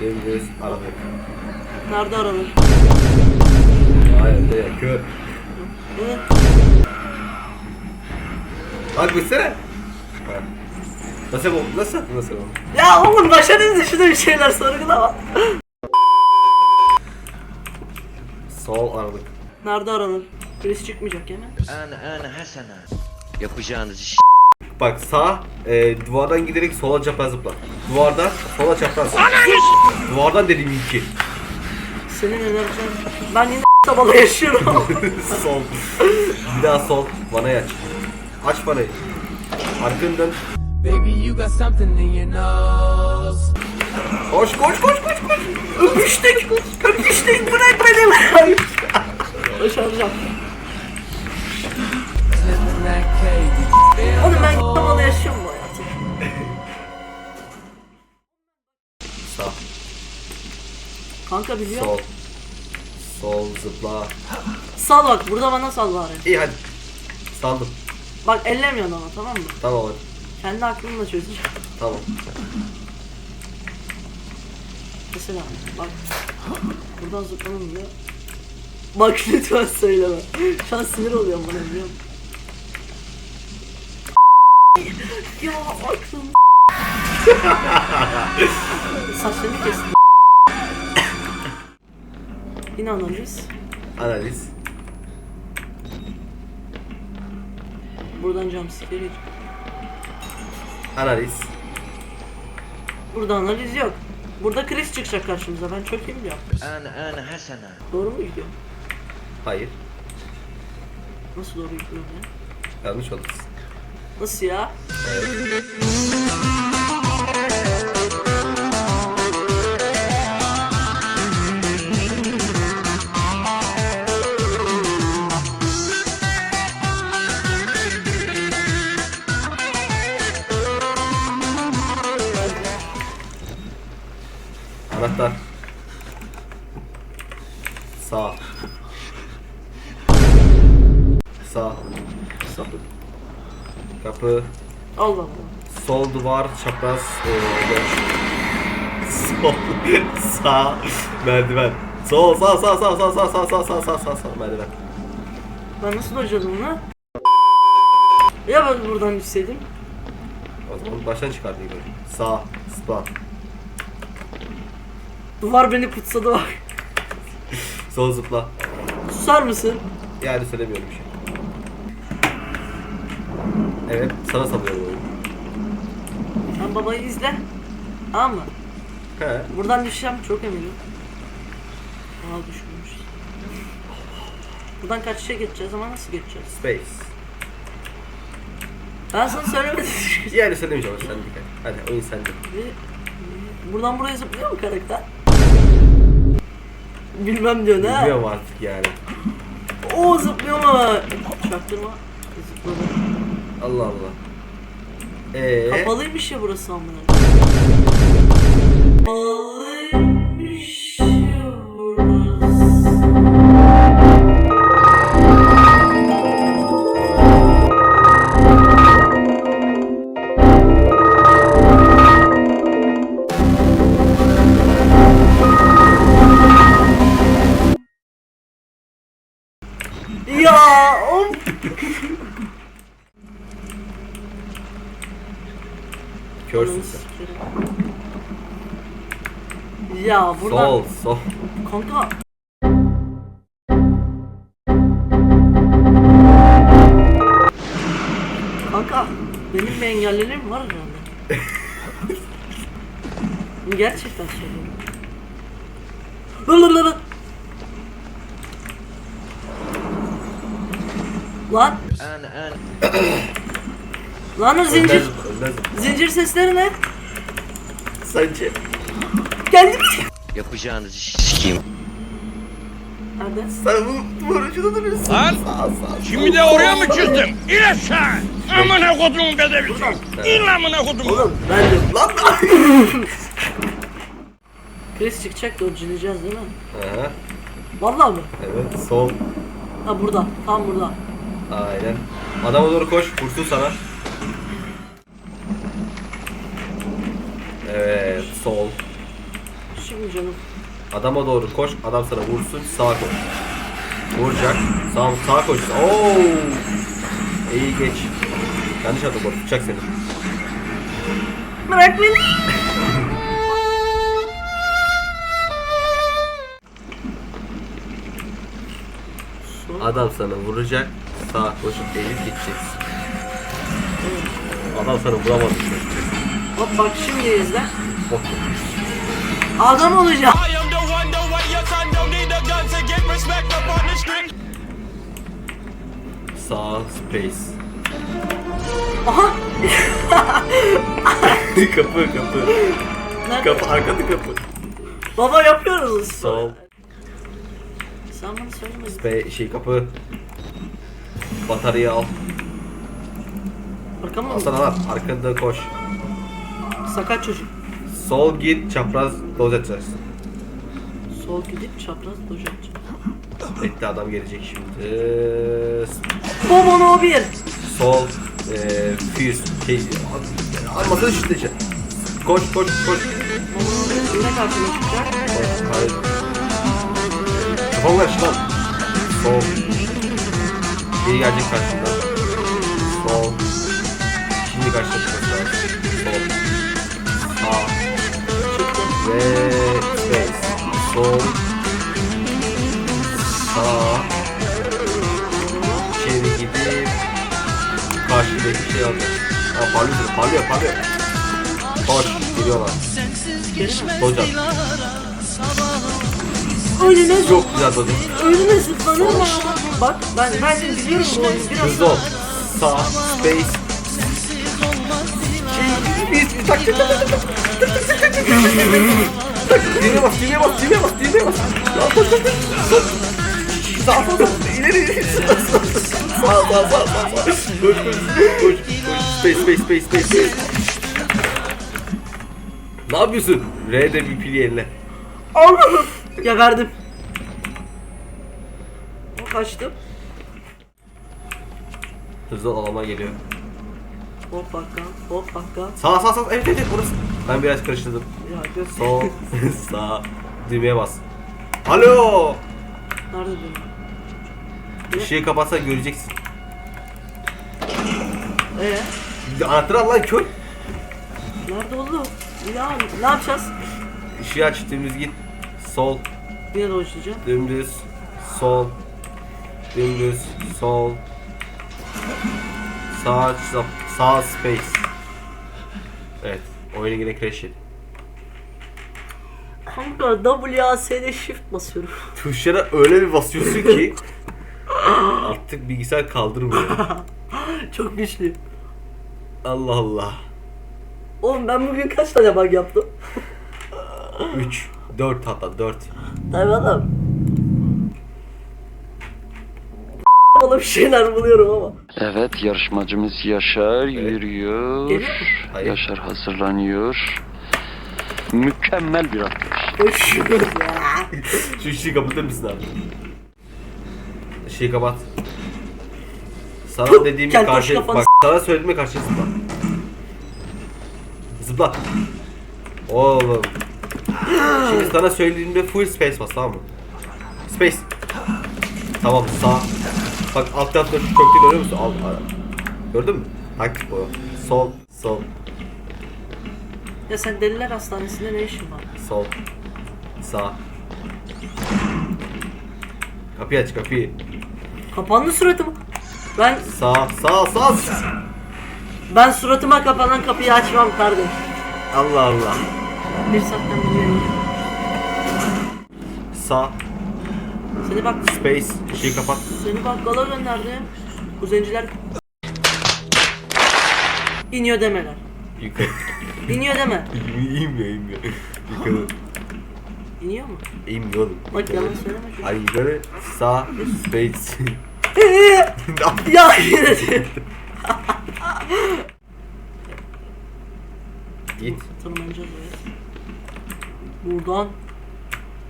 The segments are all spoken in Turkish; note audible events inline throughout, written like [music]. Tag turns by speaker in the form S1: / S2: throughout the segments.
S1: Dümdüz aradık.
S2: Nerede aranır?
S1: Hayır değil. Kör.
S2: Evet.
S1: Bak bilsene. Nasıl bu? Nasıl? Nasıl bu?
S2: Ya oğlum başarınız dışında bir şeyler sorgulama.
S1: Sol aradık.
S2: Nerede aranır? Birisi çıkmayacak yani.
S3: Ana ana Hasan'a. Yapacağınız iş.
S1: Bak sağ e, duvardan giderek sola çapraz zıpla. Duvardan sola çapraz. Duvardan dediğim iki.
S2: Senin enerjin. Ben yine [laughs] sabahla yaşıyorum. [laughs]
S1: sol. Bir daha sol. Vanayı aç. Aç vanayı. Arkanı dön.
S4: Baby, you got something in your nose.
S1: Koş koş koş koş koş.
S2: Öpüştük. Öpüştük. Bırak beni. Başaracağım. Kanka biliyor.
S1: Sol. Sol zıpla.
S2: Sal bak burada bana sal bari.
S1: İyi hadi. Saldım.
S2: Bak ellemiyorsun ama tamam mı?
S1: Tamam hadi.
S2: Kendi aklımla çözeceğim.
S1: Tamam.
S2: Mesela bak. Buradan zıplanın diyor. Bak [laughs] lütfen söyleme. Şu an sinir oluyorum bana biliyor musun? [laughs] ya aklım. [laughs] Saçlarını kestim. Yine analiz.
S1: Analiz.
S2: Buradan jumpscare geç.
S1: Analiz.
S2: Burada analiz yok. Burada Chris çıkacak karşımıza. Ben çok iyi biliyorum.
S3: Ana ana Hasan'a.
S2: Doğru mu gidiyorum?
S1: Hayır.
S2: Nasıl doğru gidiyorum ya?
S1: Yanlış oldu.
S2: Nasıl ya?
S1: Anahtar. Duvar çapraz e. Sol. sağ. Merdiven. Sol sağ sağ sağ sağ sağ sağ sağ sağ sağ sağ sağ merdiven.
S2: Ben nasıl başardım bunu? Ya ben buradan düşseydim?
S1: O zaman baştan çıkardı gibi. Sağ. Sağ.
S2: Duvar beni kutsadı bak.
S1: Sol zıpla.
S2: Susar mısın?
S1: Yani söylemiyorum bir şey. Evet sana salıyorum oyunu.
S2: Sen babayı izle. Tamam mı?
S1: He.
S2: Buradan düşeceğim çok eminim. Aa düşmüş. Buradan kaçışa geçeceğiz ama nasıl geçeceğiz?
S1: Space.
S2: Ben sana söylemedim. [laughs]
S1: Yani söylemeyeceğim sen dikkat. Hadi oyun sende.
S2: Buradan buraya zıplıyor mu karakter? Bilmem diyor ne?
S1: Bilmiyorum artık yani.
S2: Oo zıplıyor mu? Çaktırma. Zıpladı.
S1: Allah Allah. Ee,
S2: Kapalıymış ya burası amına. Buradan
S1: Sol, sol.
S2: kanka Kanka benim bir engelliliğim var herhalde. Gerçekten söylüyorum. Lılılılılı. Lan
S3: Ana ana.
S2: lan o zincir zincir sesleri ne?
S1: Sence?
S2: Geldi mi?
S3: Yapacağınız iş. Sikeyim.
S2: Nerede?
S1: Sen bu duvar ucunda duruyorsun.
S5: Lan! Şimdi de oraya mı çizdin? İn aşağı! Amına kodumun bedelisi! İn amına kodumun!
S2: Oğlum ben de
S1: Lan [laughs]
S2: Chris çıkacak da o cinleyeceğiz değil mi?
S1: Aha,
S2: Vallahi mı?
S1: evet sol.
S2: Ha burada. Tam burada.
S1: Aynen. Adama doğru koş, vursun sana. Evet, sol.
S2: Canım.
S1: Adama doğru koş. Adam sana vursun. Sağa koş. Vuracak. Sağ, sağa koş. Oo. İyi geç. Yanlış adım bu. Tutacak seni.
S2: Bırak beni.
S1: Adam sana vuracak. Sağa koşup eğilip gideceksin. Adam sana vuramaz.
S2: Hop bak şimdi izle.
S1: Bok.
S2: Adam olacağım.
S1: Sağ space.
S2: Aha. [laughs]
S1: kapı kapı.
S2: Nerede?
S1: Kapı arkada kapı.
S2: Baba yapıyoruz.
S1: Sol.
S2: Sen bana söylemedin.
S1: Spe şey kapı. Batarya al.
S2: Arkama mı?
S1: Sana var. Arkada koş.
S2: Sakat çocuk.
S1: Sol git çapraz doz edeceksin.
S2: Sol gidip çapraz dojacak.
S1: Bekle adam gelecek şimdi.
S2: Baba no bir.
S1: Sol eee fuse şey almasın şu dışı. Koş koş koş.
S2: Baba no bir. Yine karşıma çıkacak.
S1: Koş, Hayır. Kafamı ver şu lan. Sol. Geri gelecek karşımda. Sol. Şimdi karşıda tutması Ve space. Sol. Sağ. İçeri gidip karşıdaki şey alacak. Aa parlıyor parlıyor parlıyor. Koş geliyorlar. Hocam
S2: Önüne
S1: çok güzel hocam.
S2: Önüne zıplanıyor mu? Bak ben ben de biliyorum bu oyunu biraz.
S1: Hızlı ol. Sağ space. Bir tak tak tak tak tak tak tak tak Düğmeye bas, düğmeye bas, düğmeye bas, düğmeye bas. Sağ sağ sağ. İleri ileri. Sağ sağ sağ sağ sağ. Koş koş koş. Space space space space space. Ne yapıyorsun? R'de bir pili eline.
S2: Allah'ım. Geberdim. O kaçtı.
S1: Hızlı alama geliyor.
S2: Hop bakka. Hop bakka.
S1: Sağ sağ sağ. Evet evet evet, burası. Ben biraz karıştırdım.
S2: Ya göz.
S1: Sol, [laughs] [laughs] sağ, düğmeye bas. Alo!
S2: Nerede dönüyor?
S1: Işığı kapatsan göreceksin.
S2: Ee?
S1: Anahtarı al lan kör.
S2: Nerede oldu? Ya ne yapacağız?
S1: Işığı aç, dümdüz git. Sol,
S2: Yine dolaşacağım.
S1: dümdüz, sol, dümdüz, sol. Sağ, sağ space. Evet, oyuna yine crash yedi.
S2: Kanka WASD shift basıyorum. [laughs]
S1: Tuşlara öyle bir basıyorsun ki artık bilgisayar kaldırmıyor. [laughs]
S2: Çok güçlü.
S1: Allah Allah.
S2: Oğlum ben bugün kaç tane bug yaptım?
S1: 3, 4 hatta 4.
S2: Tabii oğlum. Bana bir şeyler buluyorum ama.
S6: Evet yarışmacımız Yaşar yürüyor.
S1: Hayır.
S6: Yaşar hazırlanıyor. Mükemmel bir atlayış.
S2: Koşuyoruz ya.
S1: Şu ışığı kapatır mısın abi? Işığı kapat. Sana
S2: koş
S1: karşı...
S2: kafanı
S1: Bak sana söylediğimi karşı zıpla. Zıpla. Oğlum. Şimdi sana söylediğimde full space bas tamam mı? Space. Tamam sağ. Bak alt tarafta şu kökte görüyor musun? Al, al. Gördün mü? Taktik bu. Sol, sol,
S2: Ya sen deliler hastanesinde ne işin var?
S1: sol. Sağ. Kapıyı aç kapıyı.
S2: Kapandı suratım. Ben
S1: Sağ, sağ, sağ.
S2: ben suratıma kapanan kapıyı açmam kardeş.
S1: Allah Allah.
S2: Bir saatten beri.
S1: Sağ,
S2: Seni bak
S1: space, ışığı kapat.
S2: Seni bakkala gönderdim. Kuzenciler İniyor demeler.
S1: Yukarı.
S2: İniyor deme. [laughs]
S1: İnmiyor, inmiyor. Yukarı.
S2: İniyor mu?
S1: İnmiyor oğlum.
S2: Bak yalan söyleme şu.
S1: Ay yukarı, sağ, space. [laughs]
S2: ya. [laughs]
S1: Git.
S2: Tırmanacağız evet. Buradan.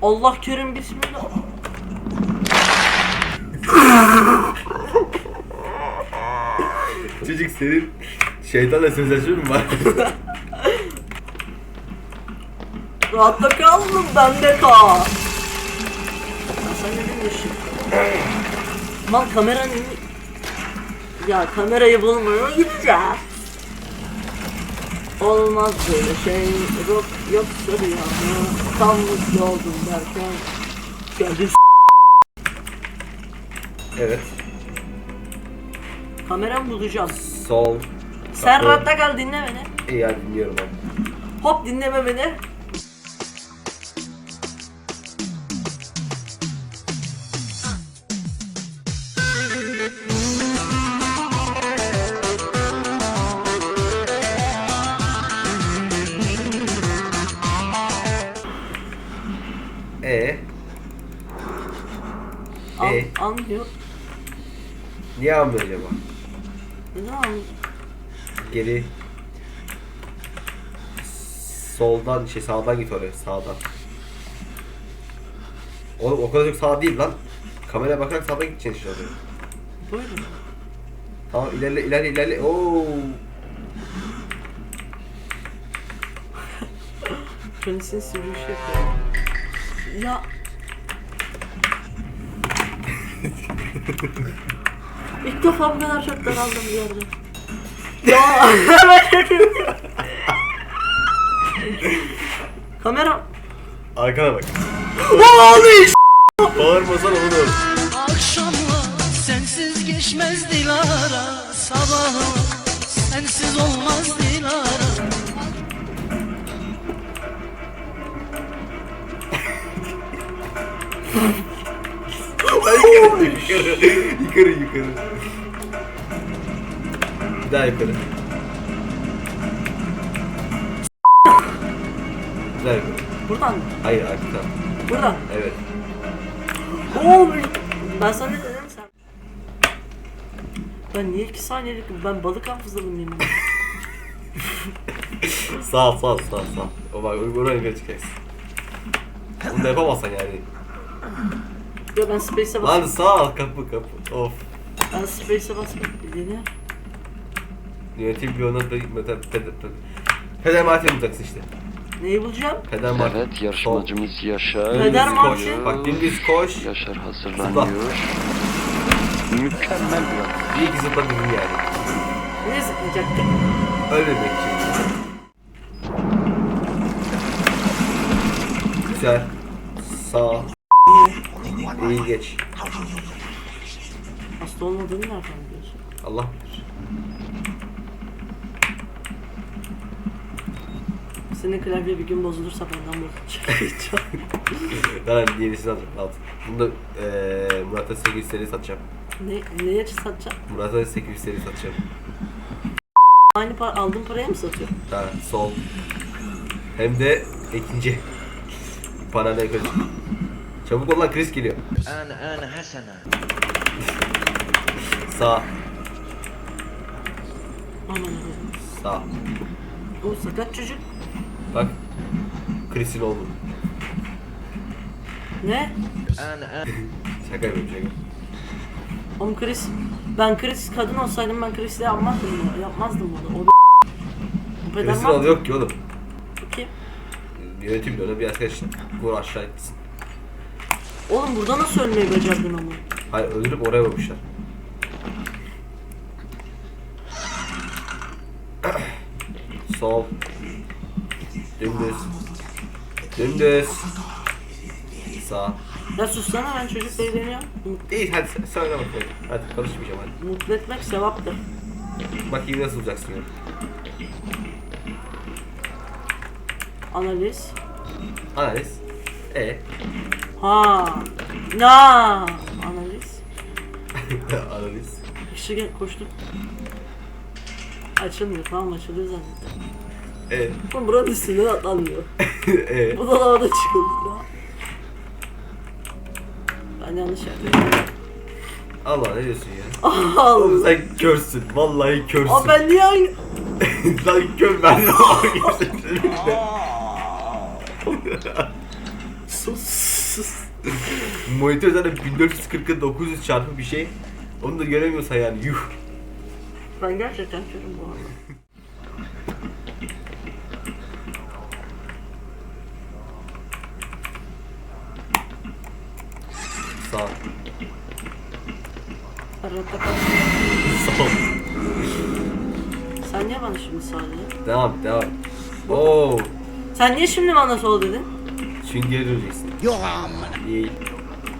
S2: Allah kerim bismillah.
S1: Çocuk senin şeytanla sözleşme mi var?
S2: Rahatta kaldım ben de. Ya sen ne bilmiyorsun? Lan kameranın... Ya kamerayı bulmaya gideceğiz. Olmaz böyle şey yok yoksa rüya Tam mutlu oldum derken Geldi s-
S1: Evet.
S2: kameramı bulacağım
S1: Sol.
S2: Sen rahatta kal dinle beni
S1: İyi hadi dinliyorum abi.
S2: Hop dinleme beni
S1: niye almıyor acaba?
S2: Neden anlıyor
S1: Geri soldan şey sağdan git oraya sağdan. Oğlum o kadar çok sağ değil lan. Kameraya bakarak sağdan gideceksin işte oraya.
S2: Buyurun
S1: Tamam ilerle ilerle ilerle. Oo.
S2: Sivri şey yapıyor Ya [laughs] İlk defa bu kadar çok daraldım bir yerde Ya [laughs] Kamera
S1: Arkana bak.
S2: Ağlayış
S1: Bağırmasan olur.
S7: Akşamlar sensiz geçmez Dilara Sabahlar sensiz olmaz Dilara [laughs]
S1: yukarı, yukarı yukarı. Daha yukarı. Daha yukarı.
S2: Buradan mı?
S1: Hayır arkadan.
S2: Buradan
S1: Evet.
S2: Oğlum Ben sana ne dedim sen Ben niye iki saniyelik ben balık hafızalım mıyım? [laughs]
S1: Sağ sağ sağ sağ. O bak oraya çıkacaksın. Bunu da yapamazsan yani.
S2: Ya ben space'e
S1: Lan
S2: bas.
S1: sağ kapı kapı. Of.
S2: Ben space'e basmak bildiğini.
S1: Yönetim bir ona da peder Martin bulacaksın işte.
S2: Neyi bulacağım?
S1: Peder Martin.
S6: Evet yarışmacımız Yaşar
S2: Peder
S1: Dümdüz
S2: Martin.
S1: koş. Bak dümdüz koş.
S6: Yaşar hazırlanıyor. Mükemmel bir an.
S1: Bir iki zıpla durun yani.
S2: Ne zıplayacaktık?
S1: Ölmemek için. Güzel. Sağ. İyi geç.
S2: Hasta olmadığını nereden biliyorsun?
S1: Allah bilir. [laughs]
S2: Senin klavye bir gün bozulursa benden bozulacak. [laughs]
S1: Ben yenisini alacağım. Al. Bunu da eee Murat'a 800 seri satacağım.
S2: ne, neye satacağım?
S1: Murat'a 800 seri satacağım.
S2: Aynı para, aldığım paraya mı satıyor?
S1: Ha, sol. Hem de ikinci. Parayla yukarı çık. Çabuk ol lan Chris geliyor.
S3: Ana ana Hasana.
S1: Sağ.
S2: Anam.
S1: Sağ.
S2: O sakat çocuk.
S1: Bak. Chris'in oğlu.
S2: Ne?
S3: Ana ana. [laughs]
S1: şaka yapıyorum şaka.
S2: Oğlum Chris. Ben Chris kadın olsaydım ben Chris'le yapmazdım bunu. Yapmazdım bunu. O
S1: Chris'in oğlu yok ki oğlum.
S2: Kim?
S1: Yönetim de öyle bir arkadaşlar. Vur aşağı gitsin.
S2: Oğlum burada nasıl ölmeyi becerdin ama?
S1: Hayır öldürüp oraya vurmuşlar. Sol. Dümdüz. Dümdüz. Sağ.
S2: Ya sussana ben çocukla eğleniyorum. Mut-
S1: İyi hadi söyle bakalım. Hadi konuşmayacağım hadi.
S2: Mutlu etmek sevaptır.
S1: Bakayım nasıl bulacaksın ya.
S2: Analiz.
S1: Analiz. E.
S2: Ha. Na. Analiz. [laughs]
S1: Analiz.
S2: İşte gel koştum. Açılmıyor tamam açılıyor zannettim.
S1: E.
S2: Oğlum buranın üstünden atlanmıyor. [laughs]
S1: e.
S2: Bu da havada çıkıldı. Ben yanlış yapıyorum.
S1: Allah ne diyorsun ya? [laughs] Oğlum
S2: Allah.
S1: sen körsün. Vallahi körsün.
S2: Aa ben niye aynı...
S1: Lan kör ben de
S2: Sus.
S1: Monitör zaten 1440'a 900 çarpı bir şey. Onu da göremiyorsa yani yuh.
S2: Ben gerçekten çözüm bu arada.
S1: Sağ ol.
S2: Arada. Sağ
S1: ol.
S2: Sen niye bana şimdi sağ dedin?
S1: Devam devam. Oo.
S2: Sen niye şimdi bana sol dedin?
S1: Çünkü göreceksin. Yok amına. İyi.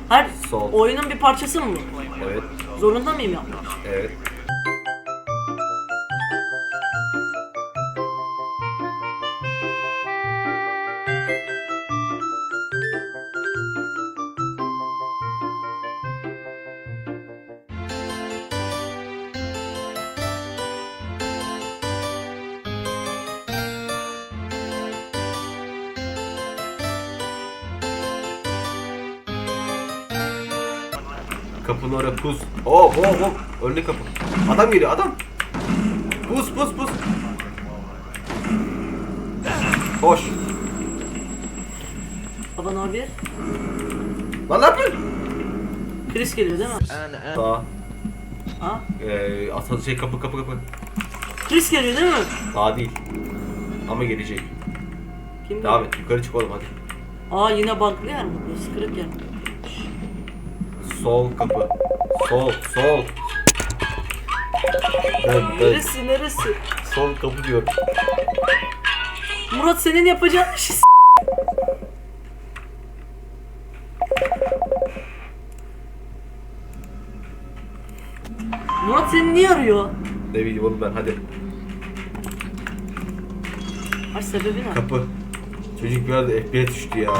S2: Her
S1: Sol.
S2: oyunun bir parçası mı bu?
S1: Evet.
S2: Zorunda mıyım yapmak?
S1: Evet. Kapılara tuz. Hop oh, oh, hop oh. hop. Önlü kapı. Adam geliyor adam. Pus pus pus. Koş.
S2: Baba ne haber?
S1: Lan ne yapıyorsun?
S2: Chris geliyor değil mi?
S1: Sağ.
S2: Ha?
S1: Ee, asansör şey kapı kapı kapı.
S2: Chris geliyor değil mi?
S1: Sağ değil. Ama gelecek.
S2: Kim?
S1: Devam et yukarı çık oğlum hadi.
S2: Aa yine bug'lı yer mi? Sıkırık yer mi?
S1: Sol kapı. Sol sol. Dön dön.
S2: Neresi neresi?
S1: Sol kapı diyorum.
S2: Murat senin yapacağın s- Murat seni niye arıyor?
S1: Ne bileyim oğlum ben hadi.
S2: Ay sebebi ne?
S1: Kapı. Çocuk bir anda düştü ya.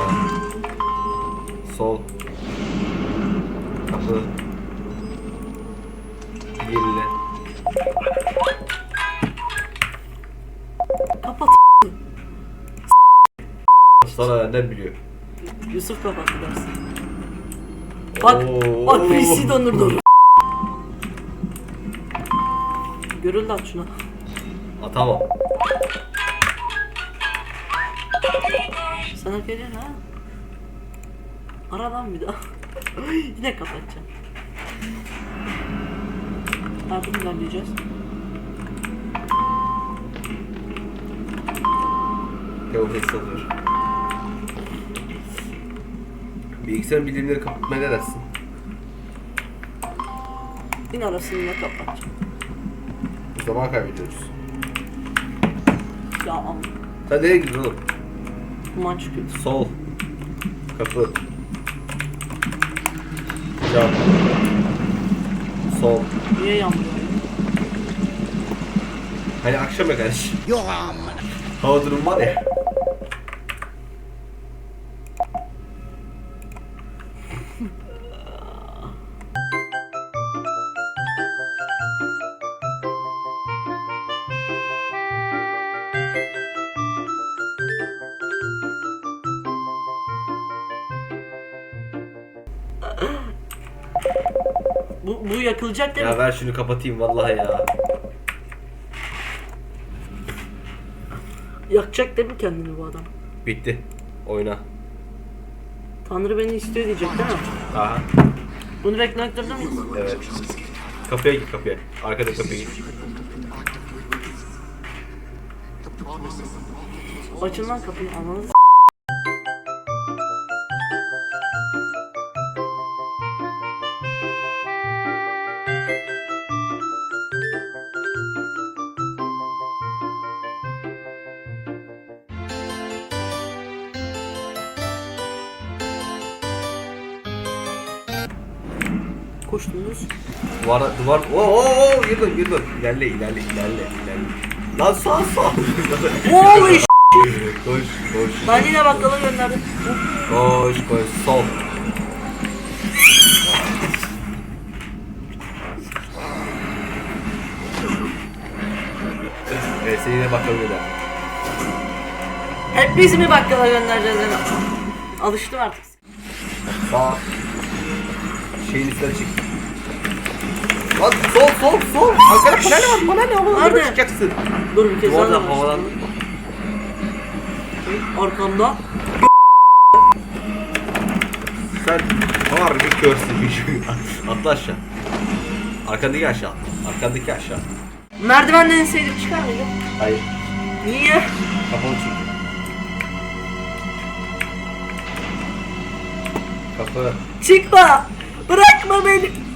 S1: Sol. Kapı. Yerine.
S2: Kapat [laughs]
S1: Sana benden biliyor.
S2: Yusuf kapattı dersin. Bak,
S1: Oo.
S2: bak PC donurdu. Görüldü at şuna.
S1: Atamam.
S2: Sana geliyor ha. Aradan bir daha. [laughs] Yine kapatacağım. Artık ilerleyeceğiz.
S1: Geofest alıyor. Bilgisayarın bildirimleri kapatmaya ne dersin?
S2: Yine arasını kapatacağım.
S1: Zaman kaybediyoruz.
S2: Ya
S1: Sen nereye gidiyorsun oğlum?
S2: duman çıkıyor.
S1: Sol. Kapı. Cam. Sol.
S2: Niye yanmıyor?
S1: Hani akşam ya kardeş. Yok amına. Hava durumu var ya.
S2: Bu, yakılacak değil
S1: Ya
S2: mi?
S1: ver şunu kapatayım vallahi ya.
S2: Yakacak değil mi kendini bu adam?
S1: Bitti. Oyna.
S2: Tanrı beni istiyor diyecek değil mi?
S1: Aha.
S2: Bunu beklettirdin mi?
S1: Evet. Kapıya git kapıya. Arkada kapıya git.
S2: Açın lan kapıyı ananı Koştunuz.
S1: Duvar, duvar, oo oo oo, geri dön. İlerle, ilerle, ilerle, ilerle. Lan sağ sağ.
S2: Holy sh-
S1: koş, koş,
S2: Ben yine bakkala gönderdim.
S1: koş, koş, sol. Evet, seni yine bakalım öyle.
S2: Hep biz mi bakkala göndereceğiz yani? Alıştım artık.
S1: Sağ. Şeyin üstüne çık. Lan sol, sol, sol. Arkada panel var, panel var. Nerede?
S2: Nerede?
S1: çıkacaksın.
S2: Dur bir kez daha
S1: havalan.
S2: Arkamda.
S1: Sen harbi körsün bir şey. [laughs] Atla aşağı. Arkandaki aşağı. Arkandaki aşağı.
S2: Merdivenden inseydim çıkar mıydım?
S1: Hayır.
S2: Niye?
S1: Kapalı çünkü. Kapı.
S2: Çıkma. Bırakma beni.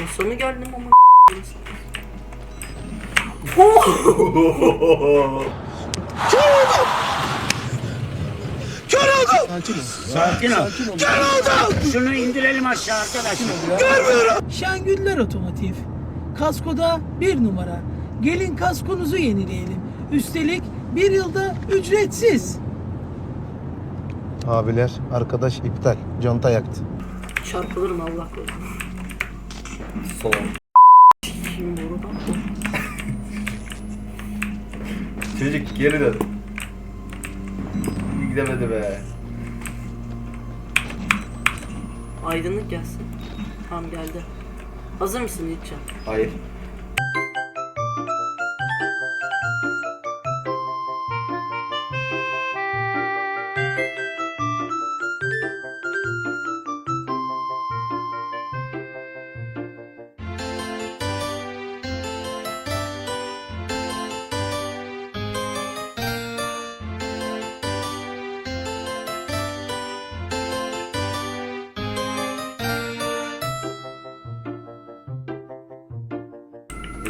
S2: Mars'a mı geldim ama Oh!
S8: Şengüller Otomotiv. Kaskoda bir numara. Gelin kaskonuzu yenileyelim. Üstelik bir yılda ücretsiz.
S9: Abiler arkadaş iptal. Conta yaktı.
S2: Çarpılırım Allah korusun.
S1: Sol.
S2: Kim burada?
S1: Çocuk geri dön. Gidemedi be.
S2: Aydınlık gelsin. Tamam geldi. Hazır mısın Yiğitcan?
S1: Hayır.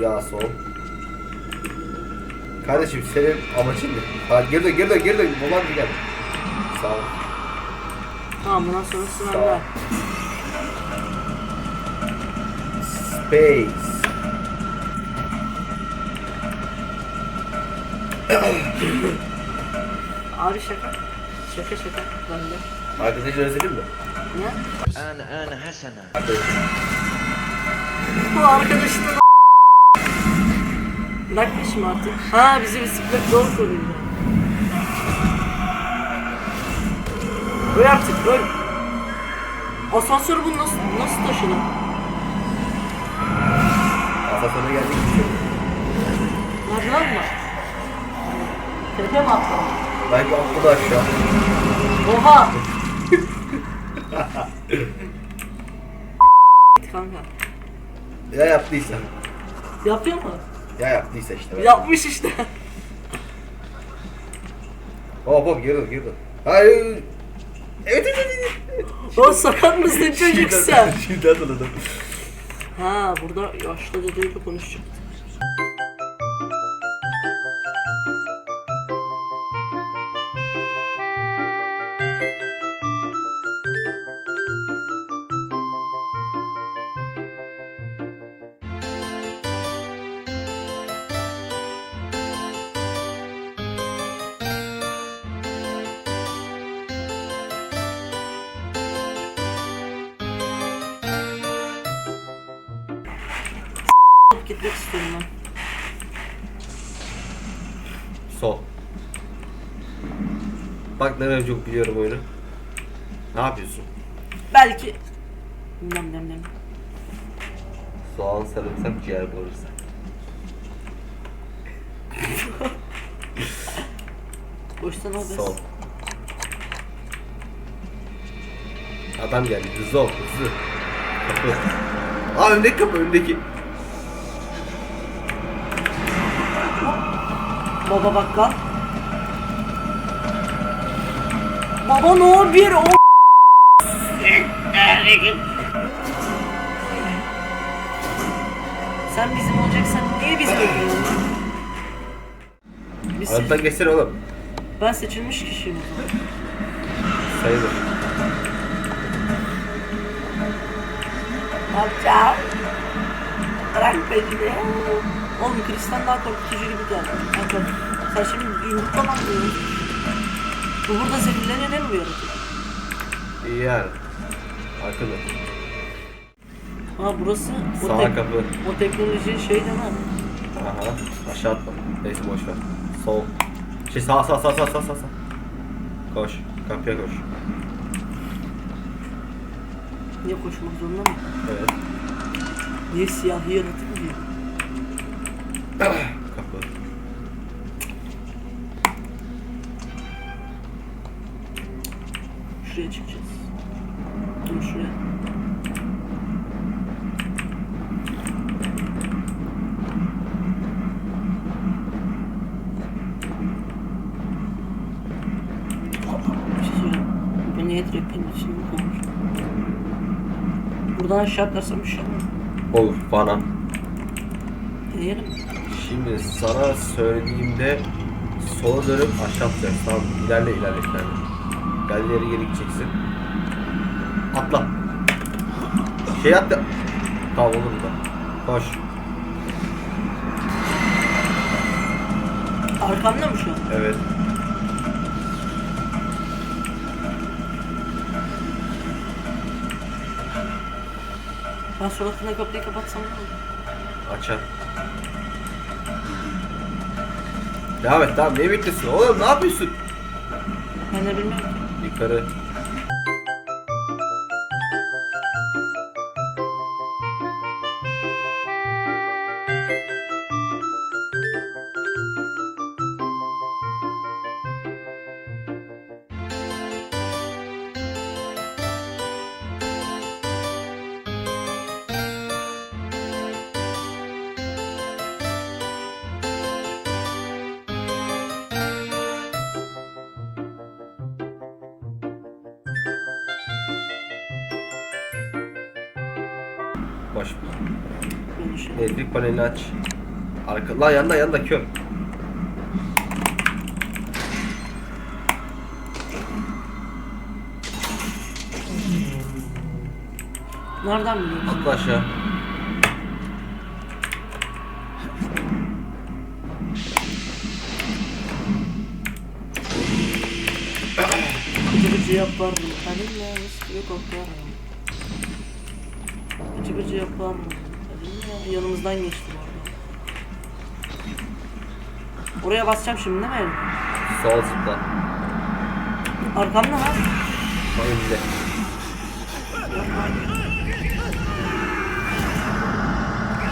S1: Ya sol. Kardeşim senin amacın ne? Ha geri dön geri dön geri dön. Baban bir gel. Sağ ol.
S2: Tamam bundan sonrası
S1: Sağ ol.
S2: bende.
S1: Space. [coughs]
S2: Abi şaka. Şaka şaka. Bende.
S1: Arkadaşını özledin mi?
S2: Ne?
S3: أنا أنا حسنا
S2: Bu arkadaşın Bırakmışım artık. Ha bizi bisiklet zor koruyor. Öl artık öl. Asansör bunu nasıl nasıl taşıdın?
S1: Asansöre geldik.
S2: Merdiven mi? Tepe mi attın?
S1: Belki atladı aşağı.
S2: Oha! [laughs] Kanka.
S1: Ya yaptıysa.
S2: Yapıyor mu?
S1: Ya yaptıysa işte.
S2: Yapmış işte.
S1: Hop hop geri dön geri. Hayır. Evet evet evet.
S2: o sakat mısın [laughs] çocuk sen?
S1: Şimdi hatırladım.
S2: Ha burada yaşlı dedeyle konuşacak. Gitmek istiyorum ben.
S1: Sol. Bak ne kadar çok biliyorum oyunu. Ne yapıyorsun?
S2: Belki... Nem nem nem.
S1: Soğan sarımsak ciğer bağırsak.
S2: Boştan o
S1: Sol. Adam geldi hızlı ol hızlı. Aa öndeki kapı öndeki.
S2: Baba bakkal. Baba no bir o. Sen bizim olacaksan niye biz bekliyorsun? Biz
S1: Aradan geçsene oğlum.
S2: ben seçilmiş kişiyim o zaman.
S1: Sayılır.
S2: Yapacağım? Bırak beni de. Oğlum Kristal daha korkutucu gibi geldi. Kanka, sen şimdi yumrukla mı atıyorsun? Bu burada mi bu yaratık?
S1: İyi yani. Arkada.
S2: Ha burası o,
S1: Sağ
S2: tek-
S1: kapı.
S2: o teknoloji şey değil mi?
S1: Aha. Aşağı atma. Neyse boş ver. Sol. Şey sağ sağ sağ sağ sağ sağ. sağ. Koş. Kapıya koş.
S2: Niye koşmak zorunda mı?
S1: Evet.
S2: Niye siyahi yaratık mı diyor? Şuraya çıkacağız. Dur şuraya. İçinde kalmış. Buradan aşağı atlarsam bir şey mi?
S1: Olur bana.
S2: Deneyelim.
S1: Şimdi sana söylediğimde sola dönüp aşağı atlayacaksın. Tamam? İlerle ilerle ilerle. Gel ileri geri gideceksin. Atla. Şey atla. Tamam olur da. Koş.
S2: Arkamda mı şu an?
S1: Evet.
S2: Ben suratına kapıyı kapatsam ne olur?
S1: Açar. Devam et tamam niye bekliyorsun oğlum ne yapıyorsun?
S2: Ben de bilmiyorum.
S1: Yukarı. Boş. Elektrik panelini aç. Arka... Lan yanda yanda kör.
S2: Nereden biliyorsun?
S1: Atla aşağı.
S2: Bıcı bıcı yaparım. Benimle üstüne koklarım. Bıcı bıcı yaparım. Benimle yanımızdan geçti bu arada. Oraya basacağım şimdi değil mi?
S1: Sol zıpla.
S2: Arkamda var.
S1: Önünde.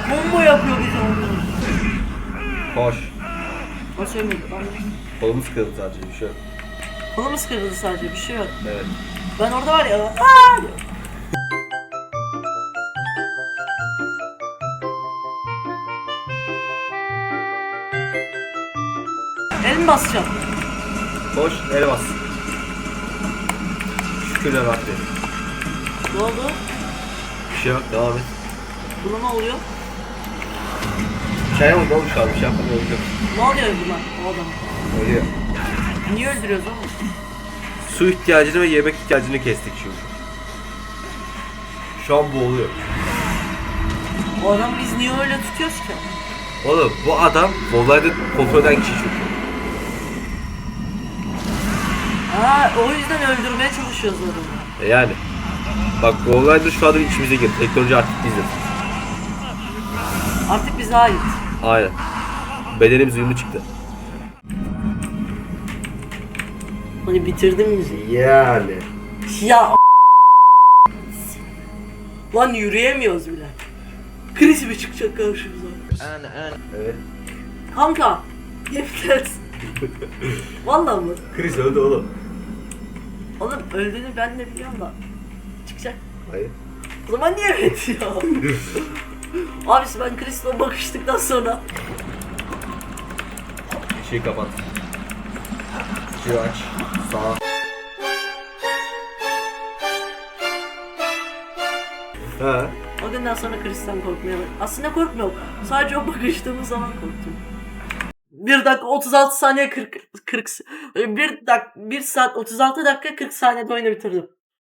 S2: Combo yapıyor bize onu.
S1: Koş.
S2: Ölmedik lan?
S1: Kolumuz kırıldı sadece bir şey yok.
S2: Kolumuz kırıldı sadece bir şey yok.
S1: Evet.
S2: Ben orada var ya. Aa! Mi basacağım?
S1: Koş, ele bas. Şükürler Rabbi.
S2: Ne oldu?
S1: Bir şey yok, devam et.
S2: Buna ne oluyor?
S1: Şey yapmadı oğlum şu an, bir şey.
S2: Ne oluyor buna? O adam.
S1: Ölüyor.
S2: Niye öldürüyoruz oğlum?
S1: Su ihtiyacını ve yemek ihtiyacını kestik çünkü. Şu an boğuluyor.
S2: O adamı biz niye öyle tutuyoruz ki?
S1: Oğlum bu adam olayda kontrol eden kişi çünkü.
S2: O yüzden öldürmeye çalışıyoruz adamı.
S1: E yani. Bak bu olay da şu anda içimize girdi. Teknoloji artık bizdir.
S2: Artık bize ait.
S1: Aynen. Bedenimiz uyumlu çıktı.
S2: Hani bitirdin müziği.
S1: Yani.
S2: Ya Lan yürüyemiyoruz bile. Kriz mi çıkacak karşımıza?
S1: Evet.
S2: Kanka. Yemin et. [laughs] Vallahi mı?
S1: Kriz öldü oğlum.
S2: Oğlum öldüğünü ben de biliyorum da. Çıkacak.
S1: Hayır.
S2: O zaman niye evet ya? [laughs] Abisi ben Chris'le bakıştıktan sonra
S1: Şeyi kapat. Işığı aç. Sağ. Ha.
S2: o günden sonra Chris'ten korkmaya bak. Aslında korkmuyorum. Sadece o bakıştığımız zaman korktum. 1 dakika 36 saniye 40 40 1 dakika 1 saat 36 dakika 40 saniyede oyunu bitirdim.